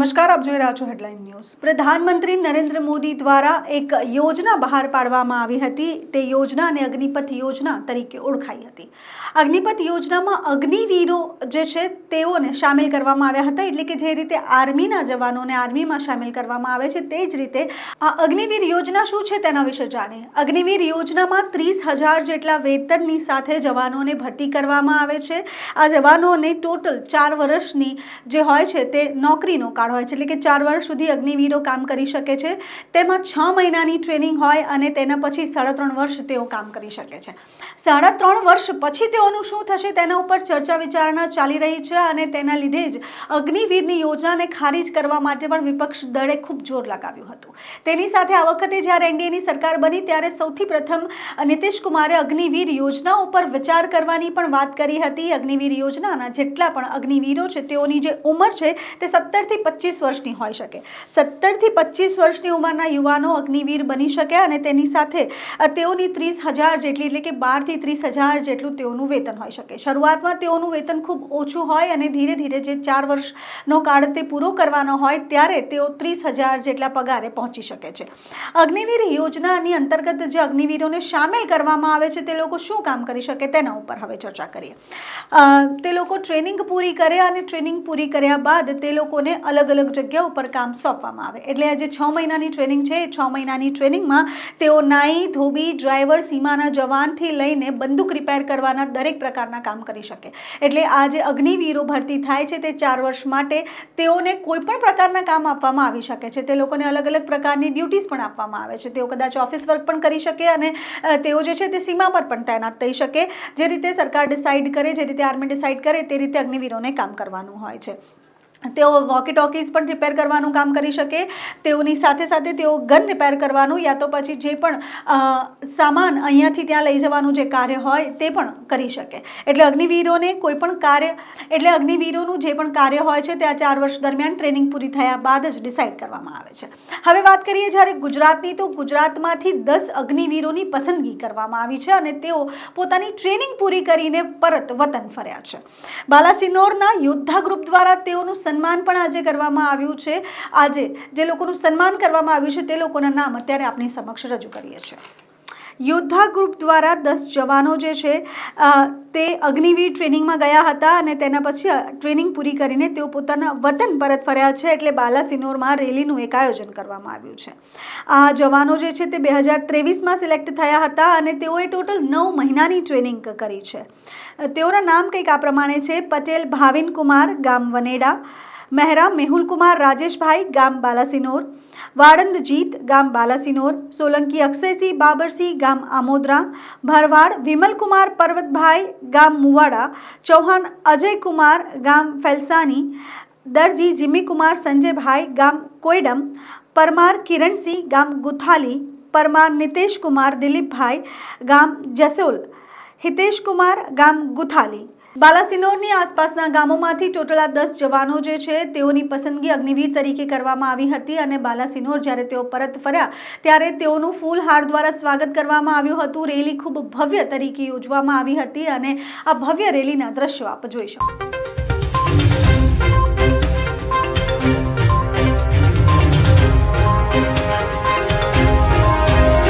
નમસ્કાર, આપ જોઈ રહ્યા છો હેડલાઇન ન્યૂઝ પ્રધાનમંત્રી નરેન્દ્ર મોદી દ્વારા એક યોજના બહાર પાડવામાં આવી હતી. તે યોજનાને અગ્નિપથ યોજના તરીકે ઓળખાઈ હતી. અગ્નિપથ યોજનામાં અગ્નિવીરો જે છે, તેઓને સામેલ કરવામાં આવ્યા હતા. એટલે કે જે રીતે આર્મીના જવાનોને આર્મીમાં સામેલ કરવામાં આવે છે, તે જ રીતે આ અગ્નિવીર યોજના શું છે તેના વિશે જાણીએ. અગ્નિવીર યોજનામાં ત્રીસ હજાર જેટલા વેતનની સાથે જવાનોને ભરતી કરવામાં આવે છે. આ જવાનોને ટોટલ ચાર વર્ષની જે હોય છે, તે નોકરીનો કાળ હોય છે. એટલે કે ચાર વર્ષ સુધી અગ્નિવીરો કામ કરી શકે છે. તેમાં છ મહિનાની ટ્રેનિંગ હોય અને તેના પછી સાડા ત્રણ વર્ષ તેઓ કામ કરી શકે છે. સાડા ત્રણ વર્ષ પછી તેઓનું શું થશે તેના ઉપર ચર્ચા વિચારણા ચાલી રહી છે અને તેના લીધે જ અગ્નિવીરની યોજનાને ખારીજ કરવા માટે પણ વિપક્ષ દળે ખૂબ જોર લગાવ્યું હતું. તેની સાથે આ વખતે જ્યારે એનડીએની સરકાર બની ત્યારે સૌથી પ્રથમ નીતિશ કુમારે અગ્નિવીર યોજના ઉપર વિચાર કરવાની પણ વાત કરી હતી. અગ્નિવીર યોજનાના જેટલા પણ અગ્નિવીરો છે, તેઓની જે ઉંમર છે તે સત્તરથી પચીસ વર્ષની હોઈ શકે. સત્તરથી પચીસ વર્ષની ઉંમરના યુવાનો અગ્નિવીર બની શકે અને તેની સાથે તેઓની ત્રીસ હજાર જેટલી એટલે કે બારથી ત્રીસ હજાર જેટલું તેઓનું વેતન હોઈ શકે. શરૂઆતમાં તેઓનું વેતન ખૂબ ઓછું હોય અને ધીરે ધીરે જે ચાર વર્ષનો કાળ તે પૂરો કરવાનો હોય ત્યારે તેઓ ત્રીસ હજાર જેટલા પગારે પહોંચી શકે છે. અગ્નિવીર યોજનાની અંતર્ગત જે અગ્નિવીરોને સામેલ કરવામાં આવે છે તે લોકો શું કામ કરી શકે તેના ઉપર હવે ચર્ચા કરીએ. તે લોકો ટ્રેનિંગ પૂરી કરે અને ટ્રેનિંગ પૂરી કર્યા બાદ તે લોકોને અલગ અલગ જગ્યા ઉપર કામ સોંપવામાં આવે. એટલે આ જે છ મહિનાની ટ્રેનિંગ છે. એ છ મહિનાની ટ્રેનિંગમાં તેઓ નાઈ, ધોબી, ડ્રાઈવર, સીમાના જવાનથી લઈને બંદૂક રિપેર કરવાના દરેક પ્રકારના કામ કરી શકે. એટલે આ જે અગ્નિવીરો ભરતી થાય છે તે ચાર વર્ષ માટે તેઓને કોઈ પણ પ્રકારના કામ આપવામાં આવી શકે છે. તે લોકોને અલગ અલગ પ્રકારની ડ્યુટીઝ પણ આપવામાં આવે છે. તેઓ કદાચ ઓફિસ વર્ક પણ કરી શકે અને તેઓ જે છે તે સીમા પર પણ તૈનાત થઈ શકે. જે રીતે સરકાર ડિસાઇડ કરે, જે રીતે આર્મી ડિસાઇડ કરે, તે રીતે અગ્નિવીરોને કામ કરવાનું હોય છે. તેઓ વોકી ટોકીઝ પણ રિપેર કરવાનું કામ કરી શકે, તેઓની સાથે સાથે તેઓ ગન રિપેર કરવાનું યા તો પછી જે પણ સામાન અહીંયાથી ત્યાં લઈ જવાનું જે કાર્ય હોય તે પણ કરી શકે. એટલે અગ્નિવીરોને કોઈ પણ કાર્ય, એટલે અગ્નિવીરોનું જે પણ કાર્ય હોય છે તે આ ચાર વર્ષ દરમિયાન ટ્રેનિંગ પૂરી થયા બાદ જ ડિસાઇડ કરવામાં આવે છે. હવે વાત કરીએ જ્યારે ગુજરાતની, તો ગુજરાતમાંથી દસ અગ્નિવીરોની પસંદગી કરવામાં આવી છે અને તેઓ પોતાની ટ્રેનિંગ પૂરી કરીને પરત વતન ફર્યા છે. બાલાસિનોરના યોદ્ધા ગ્રુપ દ્વારા તેઓનું સન્માન પણ આજે કરવામાં આવ્યું છે. આજે જે લોકોનું સન્માન કરવામાં આવ્યું છે તે લોકોના નામ અત્યારે આપણી સમક્ષ રજૂ કરીએ છીએ. યોદ્ધા ગ્રુપ દ્વારા દસ જવાનો જે છે તે અગ્નિવીર ટ્રેનિંગમાં ગયા હતા અને તેના પછી ટ્રેનિંગ પૂરી કરીને તેઓ પોતાના વતન પરત ફર્યા છે એટલે બાલાસિનોરમાં રેલીનું એક આયોજન કરવામાં આવ્યું છે. આ જવાનો જે છે, તે બે હજાર ત્રેવીસમાં સિલેક્ટ થયા હતા અને તેઓએ ટોટલ નવ મહિનાની ટ્રેનિંગ કરી છે. તેઓના નામ કંઈક આ પ્રમાણે છે, પટેલ ભાવિન કુમાર ગામ વનેડા મહેરા મેહુલ કુમાર રાજેશભાઈ ગામ બાલાસિનોર વાળંદ જીત ગામ બાલાસિનોર સોલંકી અક્ષયસિંહ બાબરસિંહ ગામ આમોદરા ભરવાડ વિમલકુમાર પર્વતભાઈ ગામ મુવાડા ચૌહાણ અજયકુમાર ગામ ફેલસાની દરજી જીમીકુમાર સંજયભાઈ ગામ કોયડમ પરમાર કિરણસિંહ ગામ ગુથાલી પરમાર નિતેશ કુમાર દિલીપભાઈ ગામ જસોલ હિતેશ કુમાર ગામ ગુથાલી બાલાસિનોરની આસપાસના ગામોમાંથી ટોટલ આ દસ જવાનો જે છે, તેઓની પસંદગી અગ્નિવીર તરીકે કરવામાં આવી હતી અને બાલાસિનોર જ્યારે તેઓ પરત ફર્યા, ત્યારે તેઓનું ફૂલ હાર દ્વારા સ્વાગત કરવામાં આવ્યું હતું. રેલી ખૂબ ભવ્ય તરીકે યોજવામાં આવી હતી અને આ ભવ્ય રેલીના દ્રશ્યો આપ જોઈ શકો.